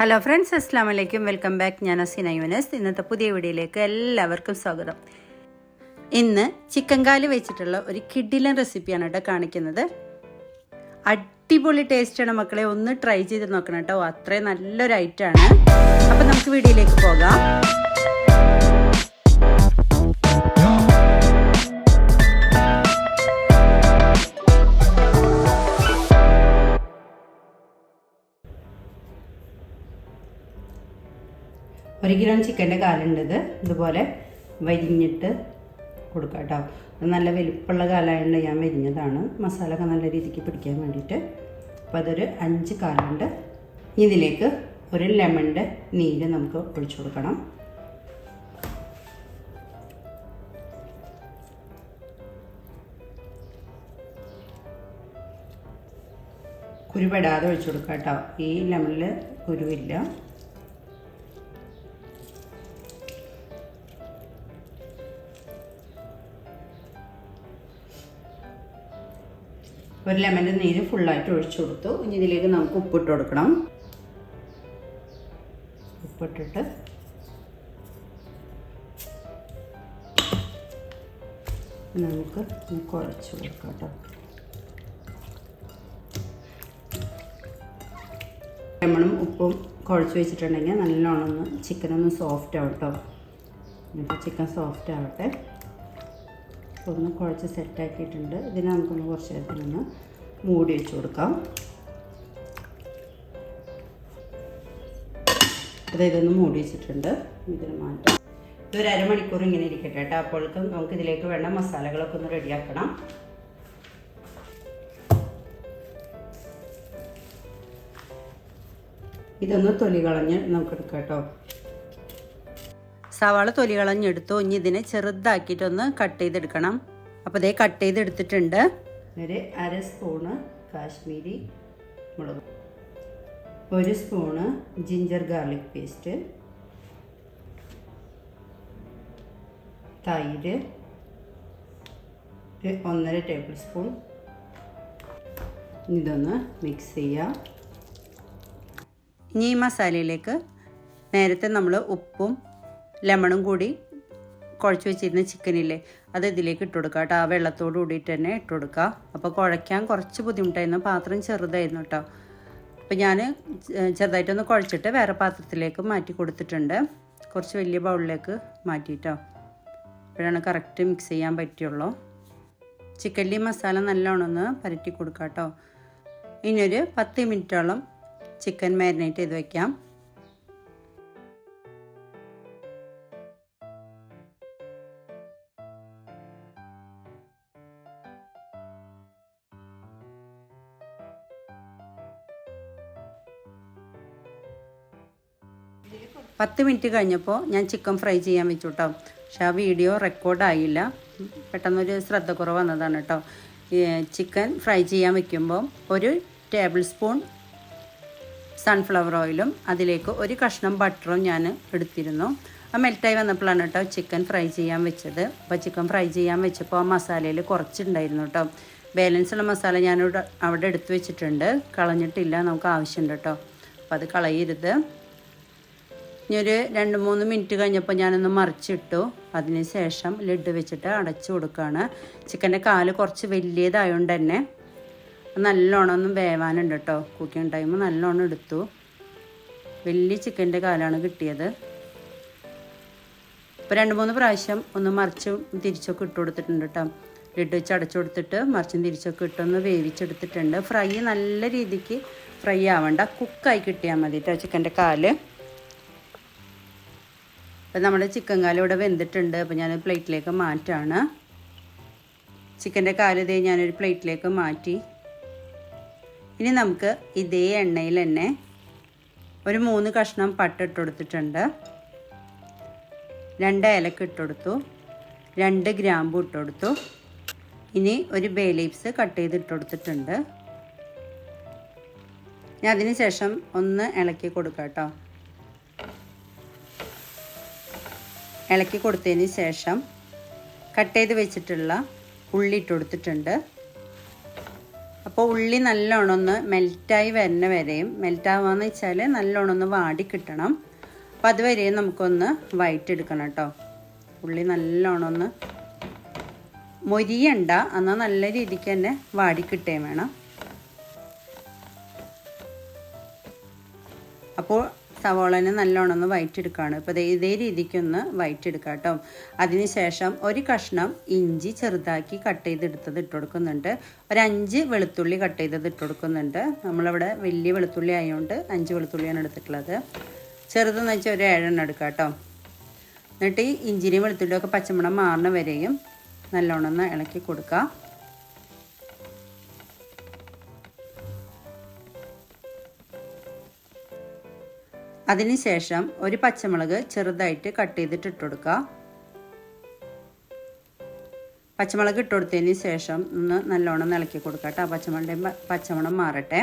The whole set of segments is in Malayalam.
ഹലോ ഫ്രണ്ട്സ് അസ്സാം വലൈക്കും വെൽക്കം ബാക്ക് ഞാൻ അസീന യുനസ്. ഇന്നത്തെ പുതിയ വീഡിയോയിലേക്ക് എല്ലാവർക്കും സ്വാഗതം. ഇന്ന് ചിക്കൻ കാൽ വെച്ചിട്ടുള്ള ഒരു കിഡിലൻ റെസിപ്പിയാണ് കേട്ടോ കാണിക്കുന്നത്. അടിപൊളി ടേസ്റ്റാണ് മക്കളെ. ഒന്ന് ട്രൈ ചെയ്ത് നോക്കണം കേട്ടോ. അത്രയും നല്ലൊരു ഐറ്റമാണ് അപ്പം നമുക്ക് വീഡിയോയിലേക്ക് പോകാം. ഒരു കിലോ ചിക്കന്റെ കാലുണ്ടത്. ഇതുപോലെ വരിഞ്ഞിട്ട് കൊടുക്കാം കേട്ടോ. നല്ല വലിപ്പമുള്ള കാലായതുകൊണ്ട് ഞാൻ വരിഞ്ഞതാണ്. മസാല ഒക്കെ നല്ല രീതിക്ക് പിടിക്കാൻ വേണ്ടിയിട്ട്. അപ്പോൾ അതൊരു അഞ്ച് കാലുണ്ട്. ഇതിലേക്ക് ഒരു ലെമണിന്റെ നീര് നമുക്ക് ഒഴിച്ചു കൊടുക്കണം. കുരുപെടാതെ ഒഴിച്ചു കൊടുക്കാം കേട്ടോ. ഈ ലെമണിൽ കുരുവില്ല. ഒരു ലെമന്റെ നീര് ഫുള്ളായിട്ട് ഒഴിച്ചു കൊടുത്തു. ഇനി ഇതിലേക്ക് നമുക്ക് ഉപ്പിട്ട് കൊടുക്കണം. ഉപ്പിട്ടിട്ട്. നമുക്ക് കുറച്ച് കൊടുക്കാം കേട്ടോ. ലെമണും ഉപ്പും കുഴച്ച് വെച്ചിട്ടുണ്ടെങ്കിൽ നല്ലോണം ഒന്ന് ചിക്കൻ ഒന്ന് സോഫ്റ്റ് ആവട്ടോ. ഇപ്പോൾ ചിക്കൻ സോഫ്റ്റ് ആവട്ടെ. ഒന്ന് കുഴച്ച് സെറ്റാക്കിയിട്ടുണ്ട് ഇതിനെ നമുക്കൊന്ന് കുറച്ച് നേരത്തിനൊന്ന് മൂടി വെച്ച് കൊടുക്കാം. അത് ഇതൊന്ന് മൂടി വെച്ചിട്ടുണ്ട്. ഇതിന് മാറ്റാം. ഇതൊരു അരമണിക്കൂർ ഇങ്ങനെ ഇരിക്കട്ടെ കേട്ടോ. അപ്പോഴേക്കും നമുക്ക് ഇതിലേക്ക് വേണ്ട മസാലകളൊക്കെ ഒന്ന് റെഡിയാക്കണം. ഇതൊന്ന് തൊലി കളഞ്ഞ് നമുക്ക് എടുക്കാം കേട്ടോ. സവാള തൊലി കളഞ്ഞെടുത്തു. ഇനി ഇതിനെ ചെറുതാക്കിയിട്ടൊന്ന് കട്ട് ചെയ്തെടുക്കണം. അപ്പോൾ ഇതേ കട്ട് ചെയ്തെടുത്തിട്ടുണ്ട്. ഒരു അര സ്പൂണ് കാശ്മീരി മുളക്. ഒരു സ്പൂണ് ജിഞ്ചർ ഗാർലിക് പേസ്റ്റ്. തൈര്. ഒന്നര ടേബിൾ സ്പൂൺ. ഇതൊന്ന് മിക്സ് ചെയ്യാം. ഇനി ഈ മസാലയിലേക്ക് നേരത്തെ നമ്മൾ ഉപ്പും ലെമണും കൂടി കുഴച്ച് വെച്ചിരുന്ന ചിക്കനില്ലേ അത് ഇതിലേക്ക് ഇട്ട് കൊടുക്കുക കേട്ടോ. ആ വെള്ളത്തോട് കൂടിയിട്ട് തന്നെ ഇട്ട് കൊടുക്കുക അപ്പോൾ കുഴയ്ക്കാൻ കുറച്ച് ബുദ്ധിമുട്ടായിരുന്നു. പാത്രം ചെറുതായിരുന്നു കേട്ടോ. അപ്പോൾ ഞാൻ ചെറുതായിട്ടൊന്ന് കുഴച്ചിട്ട് വേറെ പാത്രത്തിലേക്ക് മാറ്റി കൊടുത്തിട്ടുണ്ട്. കുറച്ച് വലിയ ബൗളിലേക്ക് മാറ്റിയിട്ടോ. അപ്പോഴാണ് കറക്റ്റ് മിക്സ് ചെയ്യാൻ പറ്റുള്ളൂ ചിക്കന്റെ മസാല നല്ലോണം ഒന്ന് പരറ്റി കൊടുക്കാം കേട്ടോ. ഇനിയൊരു പത്ത് മിനിറ്റോളം ചിക്കൻ മാരിനേറ്റ് ചെയ്ത് വയ്ക്കാം പത്ത് മിനിറ്റ് കഴിഞ്ഞപ്പോൾ ഞാൻ ചിക്കൻ ഫ്രൈ ചെയ്യാൻ വെച്ചു കേട്ടോ പക്ഷെ ആ വീഡിയോ റെക്കോർഡായില്ല പെട്ടെന്നൊരു ശ്രദ്ധക്കുറവ് വന്നതാണ് കേട്ടോ. ചിക്കൻ ഫ്രൈ ചെയ്യാൻ വെക്കുമ്പോൾ ഒരു ടേബിൾ സ്പൂൺ സൺഫ്ലവർ ഓയിലും അതിലേക്ക് ഒരു കഷ്ണം ബട്ടറും ഞാൻ എടുത്തിരുന്നു. ആ മെൽറ്റായി വന്നപ്പോഴാണ് കേട്ടോ ചിക്കൻ ഫ്രൈ ചെയ്യാൻ വെച്ചത്. അപ്പോൾ ചിക്കൻ ഫ്രൈ ചെയ്യാൻ വെച്ചപ്പോൾ ആ മസാലയിൽ കുറച്ചുണ്ടായിരുന്നു കേട്ടോ. ബാലൻസ് ഉള്ള മസാല ഞാനിവിടെ അവിടെ എടുത്തു വെച്ചിട്ടുണ്ട്. കളഞ്ഞിട്ടില്ല നമുക്ക് ആവശ്യമുണ്ട് കേട്ടോ. അപ്പോൾ അത് കളയരുത്. ഇനി രണ്ട് മൂന്ന് മിനിറ്റ് കഴിഞ്ഞപ്പോൾ ഞാനൊന്ന് മറിച്ചിട്ടു. അതിന് ശേഷം ലിഡ് വെച്ചിട്ട് അടച്ചു കൊടുക്കുകയാണ് ചിക്കന്റെ കാൽ കുറച്ച് വലിയതായതുകൊണ്ട് തന്നെ നല്ലോണം ഒന്ന് വേവാനുണ്ട് കേട്ടോ കുക്കിംഗ് ടൈം നല്ലോണം എടുത്തു. വലിയ ചിക്കന്റെ കാലാണ് കിട്ടിയത്. ഇപ്പോൾ രണ്ട് മൂന്ന് പ്രാവശ്യം ഒന്ന് മറിച്ചും തിരിച്ചൊക്കെ ഇട്ട് കൊടുത്തിട്ടുണ്ട് കേട്ടോ ലിഡ് വെച്ച് അടച്ചു കൊടുത്തിട്ട് മറിച്ചും തിരിച്ചൊക്കെ ഇട്ടൊന്ന് വേവിച്ചെടുത്തിട്ടുണ്ട്. ഫ്രൈ നല്ല രീതിക്ക് ഫ്രൈ ആവണ്ട. കുക്കായി കിട്ടിയാൽ മതി കേട്ടോ ചിക്കന്റെ കാൽ. അപ്പം നമ്മുടെ ചിക്കൻ കാൽ ഇവിടെ വെന്തിട്ടുണ്ട്. അപ്പോൾ ഞാൻ പ്ലേറ്റിലേക്ക് മാറ്റാണ്. ചിക്കന്റെ കാൽ ഇതേ ഞാനൊരു പ്ലേറ്റിലേക്ക് മാറ്റി. ഇനി നമുക്ക് ഇതേ എണ്ണയിൽ തന്നെ ഒരു മൂന്ന് കഷ്ണം പട്ട ഇട്ട് കൊടുത്തിട്ടുണ്ട്. രണ്ട് ഏലക്ക ഇട്ട് കൊടുത്തു. രണ്ട് ഗ്രാമ്പു ഇട്ട് കൊടുത്തു. ഇനി ഒരു ബേ ലീവ്സ് കട്ട് ചെയ്ത് ഇട്ടുകൊടുത്തിട്ടുണ്ട് ഞാൻ അതിന് ശേഷം ഒന്ന് ഇളക്കി കൊടുക്കാം കേട്ടോ. ഇളക്കി കൊടുത്തതിന് ശേഷം കട്ട് ചെയ്ത് വെച്ചിട്ടുള്ള ഉള്ളി ഇട്ട് കൊടുത്തിട്ടുണ്ട്. അപ്പോൾ ഉള്ളി നല്ലോണം ഒന്ന് മെൽറ്റായി വരുന്ന വരെയും മെൽറ്റാവാന്ന് വെച്ചാൽ നല്ലോണം ഒന്ന് വാടി കിട്ടണം. അപ്പോൾ അതുവരെയും നമുക്കൊന്ന് വയറ്റെടുക്കണം കേട്ടോ. ഉള്ളി നല്ലോണം ഒന്ന് മൊരിയണ്ട എന്നാൽ നല്ല രീതിക്ക് തന്നെ വാടി കിട്ടുകയും വേണം. അപ്പോൾ സവോളനെ നല്ലോണം ഒന്ന് വയറ്റെടുക്കുകയാണ് ഇപ്പോൾ ഇതേ രീതിക്കൊന്ന് വയറ്റെടുക്കുക കേട്ടോ. അതിന് ശേഷം ഒരു കഷ്ണം ഇഞ്ചി ചെറുതാക്കി കട്ട് ചെയ്തെടുത്തത് ഇട്ട് കൊടുക്കുന്നുണ്ട്. ഒരു അഞ്ച് വെളുത്തുള്ളി കട്ട് ചെയ്തത് ഇട്ട് കൊടുക്കുന്നുണ്ട്. നമ്മളിവിടെ വലിയ വെളുത്തുള്ളി ആയതുകൊണ്ട് അഞ്ച് വെളുത്തുള്ളിയാണ് എടുത്തിട്ടുള്ളത്. ചെറുതെന്ന് വെച്ചാൽ ഒരു ഏഴെണ്ണം എടുക്കുക കേട്ടോ. എന്നിട്ട് ഈ ഇഞ്ചിരിയും വെളുത്തുള്ളിയൊക്കെ പച്ചമണം മാറുന്ന വരെയും നല്ലോണം ഒന്ന് ഇളക്കി കൊടുക്കുക അതിനുശേഷം ഒരു പച്ചമുളക് ചെറുതായിട്ട് കട്ട് ചെയ്തിട്ട് ഇട്ടുകൊടുക്കുക പച്ചമുളക് ഇട്ട് കൊടുത്തതിന് ശേഷം ഒന്ന് നല്ലോണം ഇളക്കി കൊടുക്കുക കേട്ടോ. പച്ചമുളകിന്റെ പച്ചമുളം മാറട്ടെ.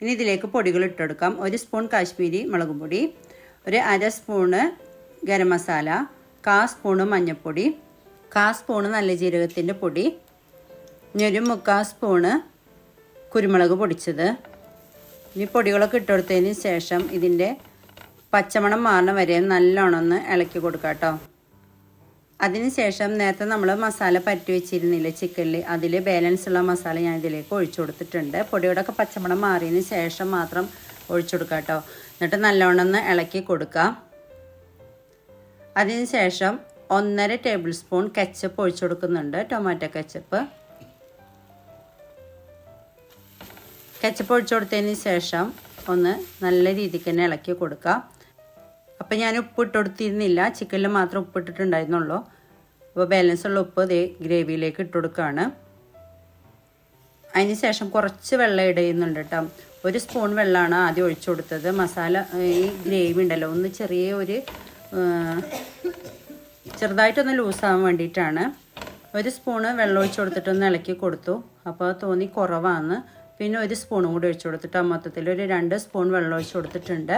ഇനി ഇതിലേക്ക് പൊടികൾ ഇട്ടുകൊടുക്കാം ഒരു സ്പൂൺ കാശ്മീരി മുളക് പൊടി ഒരു അര സ്പൂണ് ഗരം മസാല കാ സ്പൂണ് മഞ്ഞൾപ്പൊടി കാ സ്പൂണ് നല്ല ജീരകത്തിന്റെ പൊടി ഇനി ഒരു മുക്കാൽ സ്പൂണ് കുരുമുളക് പൊടിച്ചത്. ഇനി പൊടികളൊക്കെ ഇട്ടുകൊടുത്തതിന് ശേഷം ഇതിന്റെ പച്ചമണം മാറുന്ന വരെ നല്ലോണം ഒന്ന് ഇളക്കി കൊടുക്കുക കേട്ടോ. അതിനുശേഷം നേരത്തെ നമ്മൾ മസാല പറ്റി വെച്ചിരുന്നില്ല ചിക്കനിൽ അതിൽ ബാലൻസ് ഉള്ള മസാല ഞാൻ ഇതിലേക്ക് ഒഴിച്ചു കൊടുത്തിട്ടുണ്ട്. പൊടിയോടൊക്കെ പച്ചമണം മാറിയതിന് ശേഷം മാത്രം ഒഴിച്ചു കൊടുക്കുക കേട്ടോ. എന്നിട്ട് നല്ലോണം ഒന്ന് ഇളക്കി കൊടുക്കുക അതിനുശേഷം ഒന്നര ടേബിൾ സ്പൂൺ കെച്ചപ്പ് ഒഴിച്ചു കൊടുക്കുന്നുണ്ട് ടൊമാറ്റോ കെച്ചപ്പ്. കെച്ചപ്പ് ഒഴിച്ചു കൊടുത്തതിന് ശേഷം ഒന്ന് നല്ല രീതിക്ക് തന്നെ ഇളക്കി കൊടുക്കാം അപ്പം ഞാൻ ഉപ്പ് ഇട്ട് കൊടുത്തിരുന്നില്ല. ചിക്കനിൽ മാത്രം ഉപ്പ് ഇട്ടിട്ടുണ്ടായിരുന്നുള്ളൂ. അപ്പോൾ ബാലൻസ് ഉള്ള ഉപ്പ് ഇതേ ഗ്രേവിയിലേക്ക് ഇട്ട് കൊടുക്കുകയാണ്. അതിന് ശേഷം കുറച്ച് വെള്ളം ഇടയുന്നുണ്ട് കേട്ടോ. ഒരു സ്പൂൺ വെള്ളമാണ് ആദ്യം ഒഴിച്ചു കൊടുത്തത്. മസാല ഈ ഗ്രേവി ഉണ്ടല്ലോ ഒന്ന് ചെറിയ ഒരു ചെറുതായിട്ടൊന്ന് ലൂസാകാൻ വേണ്ടിയിട്ടാണ്. ഒരു സ്പൂണ് വെള്ളം ഒഴിച്ചു കൊടുത്തിട്ടൊന്ന് ഇളക്കി കൊടുത്തു. അപ്പോൾ തോന്നി കുറവാണ് പിന്നെ ഒരു സ്പൂണും കൂടി ഒഴിച്ചു കൊടുത്തിട്ട് മൊത്തത്തിൽ ഒരു രണ്ട് സ്പൂൺ വെള്ളം ഒഴിച്ചു കൊടുത്തിട്ടുണ്ട്.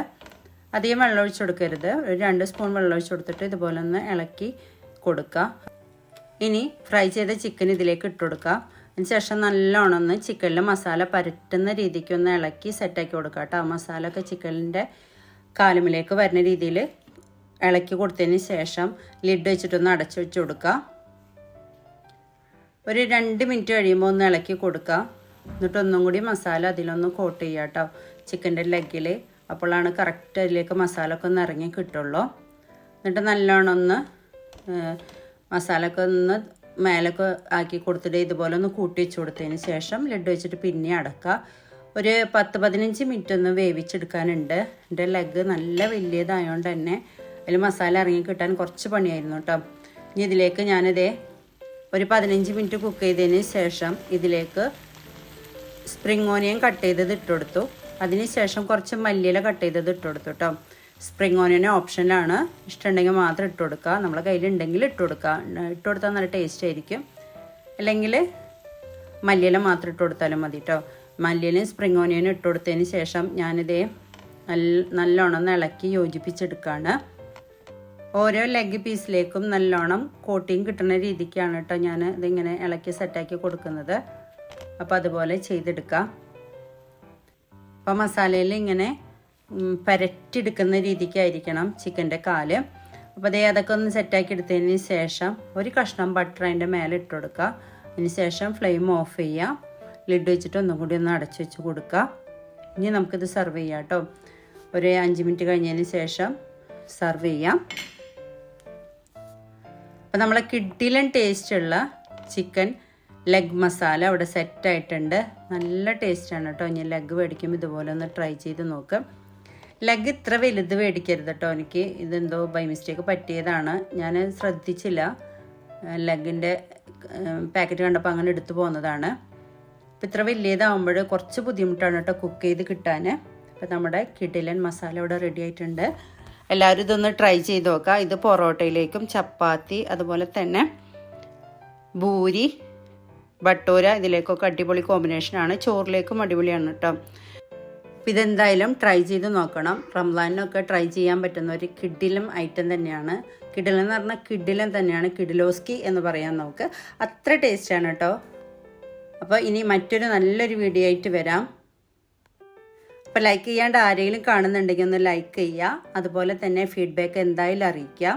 അധികം വെള്ളം ഒഴിച്ചു കൊടുക്കരുത്. ഒരു രണ്ട് സ്പൂൺ വെള്ളം ഒഴിച്ചു കൊടുത്തിട്ട് ഇതുപോലെ ഒന്ന് ഇളക്കി കൊടുക്കുക. ഇനി ഫ്രൈ ചെയ്ത ചിക്കൻ ഇതിലേക്ക് ഇട്ട് കൊടുക്കുക. അതിന് ശേഷം നല്ലോണം ഒന്ന് ചിക്കനിൽ മസാല പരറ്റുന്ന രീതിക്ക് ഒന്ന് ഇളക്കി സെറ്റാക്കി കൊടുക്കുക കേട്ടോ. മസാല ഒക്കെ ചിക്കനിന്റെ കാലുമിലേക്ക് വരുന്ന രീതിയിൽ ഇളക്കി കൊടുത്തതിന് ശേഷം ലിഡ് വെച്ചിട്ടൊന്ന് അടച്ചു വെച്ച് കൊടുക്കുക. ഒരു രണ്ട് മിനിറ്റ് കഴിയുമ്പോൾ ഒന്ന് ഇളക്കി കൊടുക്കുക. എന്നിട്ട് ഒന്നും കൂടി മസാല അതിലൊന്ന് കോട്ട് ചെയ്യുക കേട്ടോ ചിക്കന്റെ ലെഗിൽ അപ്പോഴാണ് കറക്റ്റ് അതിലേക്ക് മസാല ഒക്കെ ഒന്ന് ഇറങ്ങി കിട്ടുള്ളൂ. എന്നിട്ട് നല്ലോണം ഒന്ന് മസാല ഒക്കെ ഒന്ന് മേലൊക്കെ ആക്കി കൊടുത്തിട്ട് ഇതുപോലെ ഒന്ന് കൂട്ടി വെച്ച് കൊടുത്തതിന് ശേഷം ലഡു വെച്ചിട്ട് പിന്നെ അടക്കുക ഒരു പത്ത് പതിനഞ്ച് മിനിറ്റ് ഒന്ന് വേവിച്ചെടുക്കാനുണ്ട്. എന്റെ ലെഗ് നല്ല വലിയതായതുകൊണ്ട് തന്നെ അതിൽ മസാല ഇറങ്ങി കിട്ടാൻ കുറച്ച് പണിയായിരുന്നു കേട്ടോ ഇനി ഇതിലേക്ക് ഞാനിതേ ഒരു പതിനഞ്ച് മിനിറ്റ് കുക്ക് ചെയ്തതിന് ശേഷം ഇതിലേക്ക് സ്പ്രിങ് ഓനിയൻ കട്ട് ചെയ്തത് ഇട്ടുകൊടുത്തു അതിനുശേഷം കുറച്ച് മല്ലിയില കട്ട് ചെയ്തത് ഇട്ടുകൊടുത്തു കേട്ടോ സ്പ്രിങ് ഓനിയൻ ഓപ്ഷനിലാണ് ഇഷ്ടമുണ്ടെങ്കിൽ മാത്രം ഇട്ട് കൊടുക്കുക. നമ്മളെ കയ്യിലുണ്ടെങ്കിൽ ഇട്ട് കൊടുക്കുക. ഇട്ട് കൊടുത്താൽ നല്ല ടേസ്റ്റ് ആയിരിക്കും. അല്ലെങ്കിൽ മല്ലിയില മാത്രം ഇട്ട് കൊടുത്താലും മതി കേട്ടോ മല്ലിയിലും സ്പ്രിങ് ഓനിയനും ഇട്ട് കൊടുത്തതിന് ശേഷം ഞാനിതേ നല്ല നല്ലോണം ഇളക്കി യോജിപ്പിച്ചെടുക്കുകയാണ്. ഓരോ ലെഗ് പീസിലേക്കും നല്ലോണം കോട്ടിങ് കിട്ടുന്ന രീതിക്കാണ് കേട്ടോ ഞാൻ ഇതിങ്ങനെ ഇളക്കി സെറ്റാക്കി കൊടുക്കുന്നത്. അപ്പോൾ അതുപോലെ ചെയ്തെടുക്കാം. അപ്പോൾ മസാലയിൽ ഇങ്ങനെ പരറ്റിയെടുക്കുന്ന രീതിക്കായിരിക്കണം ചിക്കന്റെ കാൽ. അപ്പോൾ അതേ അതൊക്കെ ഒന്ന് സെറ്റാക്കി എടുത്തതിന് ശേഷം ഒരു കഷ്ണം ബട്ടർ അതിന്റെ മേലെ ഇട്ട് കൊടുക്കുക. അതിന് ശേഷം ഫ്ലെയിം ഓഫ് ചെയ്യുക. ലിഡ് വെച്ചിട്ട് ഒന്നും കൂടി ഒന്ന് അടച്ചു വെച്ച് കൊടുക്കുക. ഇനി നമുക്കിത് സെർവ് ചെയ്യാം കേട്ടോ. ഒരു അഞ്ച് മിനിറ്റ് കഴിഞ്ഞതിന് ശേഷം സെർവ് ചെയ്യാം. അപ്പോൾ നമ്മളെ കിഡിലൻ ടേസ്റ്റുള്ള ചിക്കൻ ലെഗ് മസാല അവിടെ സെറ്റായിട്ടുണ്ട് നല്ല ടേസ്റ്റാണ് കേട്ടോ. ഇനി ലെഗ് മേടിക്കുമ്പോൾ ഇതുപോലെ ഒന്ന് ട്രൈ ചെയ്ത് നോക്കാം. ലെഗ് ഇത്ര വലുത് മേടിക്കരുത് കേട്ടോ എനിക്ക്. ഇതെന്തോ ബൈ മിസ്റ്റേക്ക് പറ്റിയതാണ്. ഞാൻ ശ്രദ്ധിച്ചില്ല. ലെഗിന്റെ പാക്കറ്റ് കണ്ടപ്പോൾ അങ്ങനെ എടുത്തു പോകുന്നതാണ് അപ്പോൾ ഇത്ര വലിയതാകുമ്പോൾ കുറച്ച് ബുദ്ധിമുട്ടാണ് കേട്ടോ കുക്ക് ചെയ്ത് കിട്ടാൻ അപ്പോൾ നമ്മുടെ കിടിലൻ മസാല ഇവിടെ റെഡി ആയിട്ടുണ്ട്. എല്ലാവരും ഇതൊന്ന് ട്രൈ ചെയ്ത് നോക്കാം. ഇത് പൊറോട്ടയിലേക്കും ചപ്പാത്തി അതുപോലെ തന്നെ ഭൂരി ബട്ടൂര ഇതിലേക്കൊക്കെ അടിപൊളി കോമ്പിനേഷനാണ് ചോറിലേക്കും അടിപൊളിയാണ് കേട്ടോ ഇതെന്തായാലും ട്രൈ ചെയ്ത് നോക്കണം. റംസാനിനൊക്കെ ട്രൈ ചെയ്യാൻ പറ്റുന്ന ഒരു കിഡിലും ഐറ്റം തന്നെയാണ്. കിഡിലെന്ന് പറഞ്ഞാൽ കിഡിലം തന്നെയാണ്. കിഡിലോസ്കി എന്ന് പറയാൻ നമുക്ക്. അത്ര ടേസ്റ്റാണ് കേട്ടോ അപ്പോൾ ഇനി മറ്റൊരു നല്ലൊരു വീഡിയോ ആയിട്ട് വരാം. അപ്പോൾ ലൈക്ക് ചെയ്യാണ്ട് ആരെങ്കിലും കാണുന്നുണ്ടെങ്കിൽ ഒന്ന് ലൈക്ക് ചെയ്യുക അതുപോലെ തന്നെ ഫീഡ്ബാക്ക് എന്തായാലും അറിയിക്കുക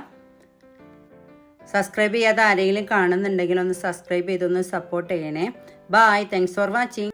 സബ്സ്ക്രൈബ് ചെയ്യാതെ ആരെങ്കിലും കാണുന്നുണ്ടെങ്കിൽ ഒന്ന് സബ്സ്ക്രൈബ് ചെയ്തൊന്ന് സപ്പോർട്ട് ചെയ്യണേ. Bye thanks for watching